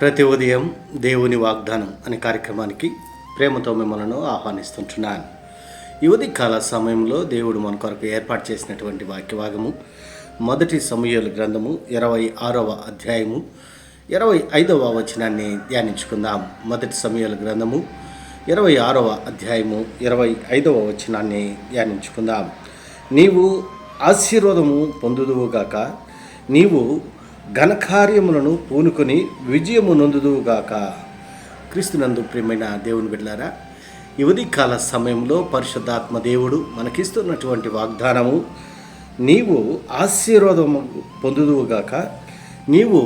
ప్రతి ఉదయం దేవుని వాగ్దానం అనే కార్యక్రమానికి ప్రేమతో మిమ్మల్ని ఆహ్వానిస్తుంటున్నాను. ఈ ఉదయకాల సమయంలో దేవుడు మన కొరకు ఏర్పాటు చేసినటువంటి వాక్యభాగము మొదటి సమయాల గ్రంథము ఇరవై ఆరవ అధ్యాయము ఇరవై ఐదవ వచనాన్ని ధ్యానించుకుందాం. మొదటి సమయాల గ్రంథము ఇరవై ఆరవ అధ్యాయము ఇరవై ఐదవ వచనాన్ని ధ్యానించుకుందాం. నీవు ఆశీర్వాదము పొందుదువుగాక నీవు ఘనకార్యములను పూనుకొని విజయము నొందుదువుగాక క్రీస్తునందు ప్రియమైన దేవుని బిడ్డారా యువతి కాల సమయంలో పరిశుద్ధాత్మ దేవుడు మనకిస్తున్నటువంటి వాగ్దానము నీవు ఆశీర్వాదము పొందుదువుగాక నీవు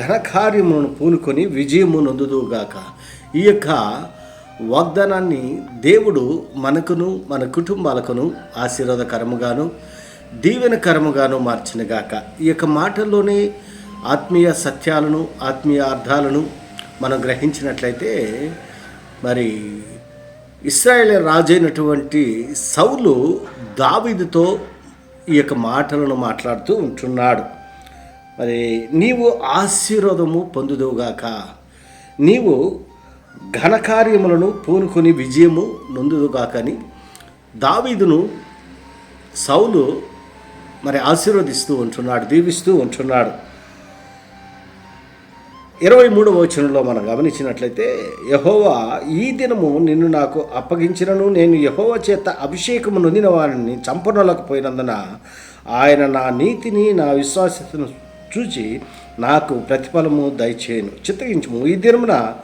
ఘనకార్యములను పూనుకొని విజయము నొందుదువుగాక. ఈ యొక్క వాగ్దానాన్ని దేవుడు మనకును మన కుటుంబాలకును ఆశీర్వాదకరముగాను దీవెనకరముగాను మార్చినగాక. ఈ యొక్క మాటల్లోనే ఆత్మీయ సత్యాలను ఆత్మీయ అర్థాలను మనం గ్రహించినట్లయితే మరి ఇస్రాయేల్ రాజైనటువంటి సౌలు దావీదుతో ఈ యొక్క మాటలను మాట్లాడుతూ ఉంటున్నాడు. మరి నీవు ఆశీర్వాదము పొందుదువుగాక. నీవు ఘనకార్యములను పూనుకొని విజయము నొందుదుగాకని దావీదును సౌలు మరి ఆశీర్వదిస్తూ ఉంటున్నాడు దీవిస్తూ ఉంటున్నాడు. ఇరవై మూడవ వచనంలో మనం గమనించినట్లయితే యహోవా ఈ దినము నిన్ను నాకు అప్పగించినను నేను యహోవ చేత అభిషేకము నొందిన వారిని చంపనలేకపోయినందున ఆయన నా నీతిని నా విశ్వాసతను చూచి నాకు ప్రతిఫలము దయచేయను. చిత్తగించము. ఈ దినమున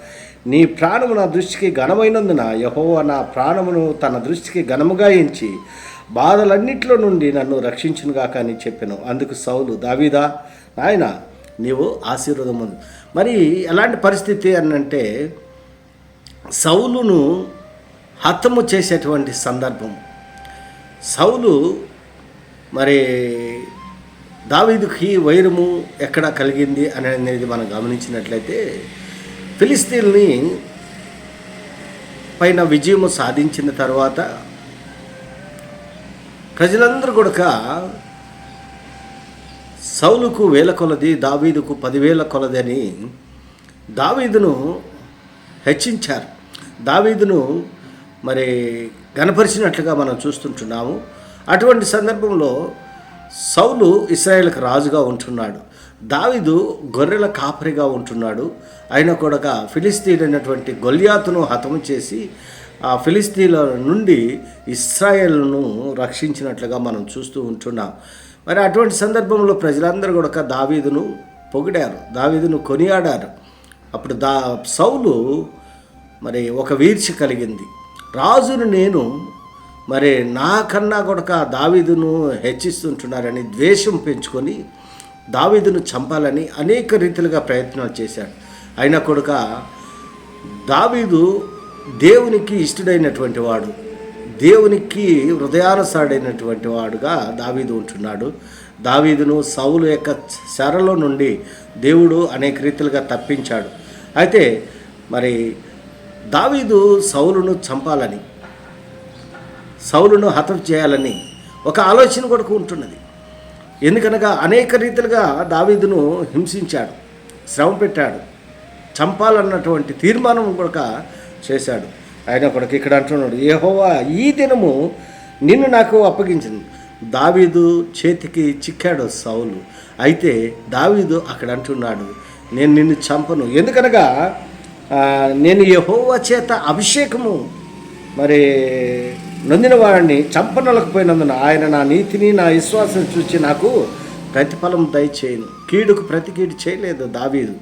నీ ప్రాణము నా దృష్టికి ఘనమైనందున యహోవ నా ప్రాణమును తన దృష్టికి ఘనముగా ఎంచి బాధలన్నింటిలో నుండి నన్ను రక్షించునుగాక అని చెప్పాను. అందుకు సౌలు దావీదా నాయన నీవు ఆశీర్వాదం ఉంది మరి ఎలాంటి పరిస్థితి అనంటే సౌలును హతము చేసేటువంటి సందర్భం. సౌలు మరి దావీదుకి వైరము ఎక్కడ కలిగింది అనేది మనం గమనించినట్లయితే ఫిలిస్తీన్ని పైన విజయము సాధించిన తర్వాత ప్రజలందరూ కూడా సౌలుకు వేల కొలది దావీదుకు పదివేల కొలది అని దావీదును హెచ్చించారు. దావీదును మరి గనపరిచినట్లుగా మనం చూస్తుంటున్నాము. అటువంటి సందర్భంలో సౌలు ఇస్రాయేల్కి రాజుగా ఉంటున్నాడు. దావీదు గొర్రెల కాపరిగా ఉంటున్నాడు. అయినా కూడా ఫిలిస్తీన్ గొల్యాతును హతము చేసి ఆ ఫిలిస్తీన్ల నుండి ఇస్రాయేల్ను రక్షించినట్లుగా మనం చూస్తూ ఉంటున్నాం. మరి అటువంటి సందర్భంలో ప్రజలందరూ కూడా దావీదును పొగిడారు దావీదును కొనియాడారు. అప్పుడు దా సౌలు మరి ఒక వీర్చి కలిగింది. రాజును నేను మరి నాకన్నా కూడా దావీదును హెచ్చిస్తుంటున్నారని ద్వేషం పెంచుకొని దావీదును చంపాలని అనేక రీతిలుగా ప్రయత్నాలు చేశాడు. అయినా కొడుక దావీదు దేవునికి ఇష్టడైనటువంటి వాడు. దేవునికి హృదయానుసాడైనటువంటి వాడుగా దావీదు ఉంటున్నాడు. దావీదును సౌలు యొక్క శరలో నుండి దేవుడు అనేక రీతిలుగా తప్పించాడు. అయితే మరి దావీదు సౌలును చంపాలని సౌలును హతం చేయాలని ఒక ఆలోచన కూడా ఉంటున్నది. ఎందుకనగా అనేక రీతిలుగా దావీదును హింసించాడు శ్రమ పెట్టాడు చంపాలన్నటువంటి తీర్మానం కూడా చేశాడు. ఆయన కొడుకు ఇక్కడ అంటున్నాడు ఏహోవా ఈ దినము నిన్ను నాకు అప్పగించింది. దావీదు చేతికి చిక్కాడు సౌలు. అయితే దావీదు అక్కడ అంటున్నాడు నేను నిన్ను చంపను. ఎందుకనగా నేను యహోవా చేత అభిషేకము మరి నొందిన వాడిని చంపనలకపోయినందున ఆయన నా నీతిని నా విశ్వాసం చూసి నాకు ప్రతిఫలం దయచేయను. కీడుకు ప్రతి కీడు చేయలేదు దావీదు.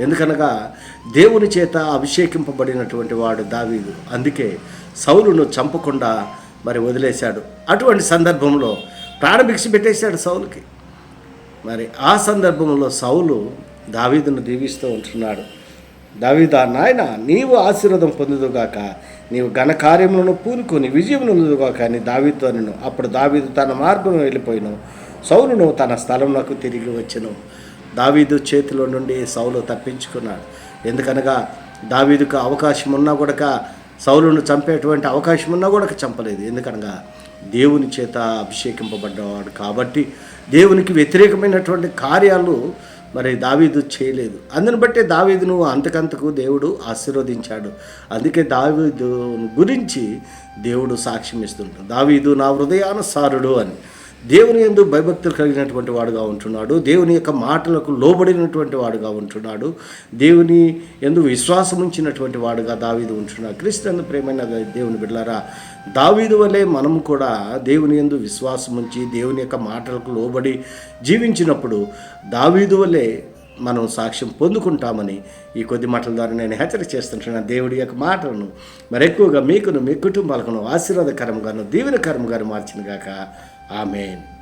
ఎందుకనగా దేవుని చేత అభిషేకింపబడినటువంటి వాడు దావీదు. అందుకే సౌలును చంపకుండా మరి వదిలేశాడు. అటువంటి సందర్భంలో ప్రాణభిక్ష పెట్టేశాడు సౌలుకి. మరి ఆ సందర్భంలో సౌలు దావీదును దీవిస్తూ ఉంటున్నాడు. దావీదా నాయన నీవు ఆశీర్వాదం పొందుదుగాక నీవు ఘనకార్యములను పూనుకొని విజయం నొందుదుగాక అని దావీతో నేను అప్పుడు దావీదు తన మార్గం వెళ్ళిపోయిను. సౌలును తన స్థలంలోకి తిరిగి వచ్చెను. దావీదు చేతిలో నుండి సౌలు తప్పించుకున్నాడు. ఎందుకనగా దావీదుకు అవకాశం ఉన్నా కూడా సౌలును చంపేటువంటి అవకాశం ఉన్నా కూడా చంపలేదు. ఎందుకనగా దేవుని చేత అభిషేకింపబడ్డవాడు కాబట్టి దేవునికి వ్యతిరేకమైనటువంటి కార్యాలు మరి దావీదు చేయలేదు. అందుని బట్టే దావీదును అంతకంతకు దేవుడు ఆశీర్వదించాడు. అందుకే దావీదు గురించి దేవుడు సాక్ష్యం ఇస్తుంటాడు. దావీదు నా హృదయానుసారుడు అని. దేవుని ఎందు భయభక్తులు కలిగినటువంటి వాడుగా ఉంటున్నాడు. దేవుని యొక్క మాటలకు లోబడినటువంటి వాడుగా ఉంటున్నాడు. దేవుని ఎందు విశ్వాసం ఉంచినటువంటి వాడుగా దావీదు ఉంటున్నాడు. క్రీస్తు ప్రేమైన దేవుని బిడ్డలారా దావీదు వలె మనము కూడా దేవుని ఎందు విశ్వాసం ఉంచి దేవుని యొక్క మాటలకు లోబడి జీవించినప్పుడు దావీదు వలె మనం సాక్ష్యం పొందుకుంటామని ఈ కొద్ది మాటల ద్వారా నేను హెచ్చరిక చేస్తుంటున్నాను. దేవుడి యొక్క మాటలను మరి ఎక్కువగా మీకును మీ కుటుంబాలకును ఆశీర్వాదకరంగాను దీవెనకరంగాను మార్చిన గాక. ఆమెన్.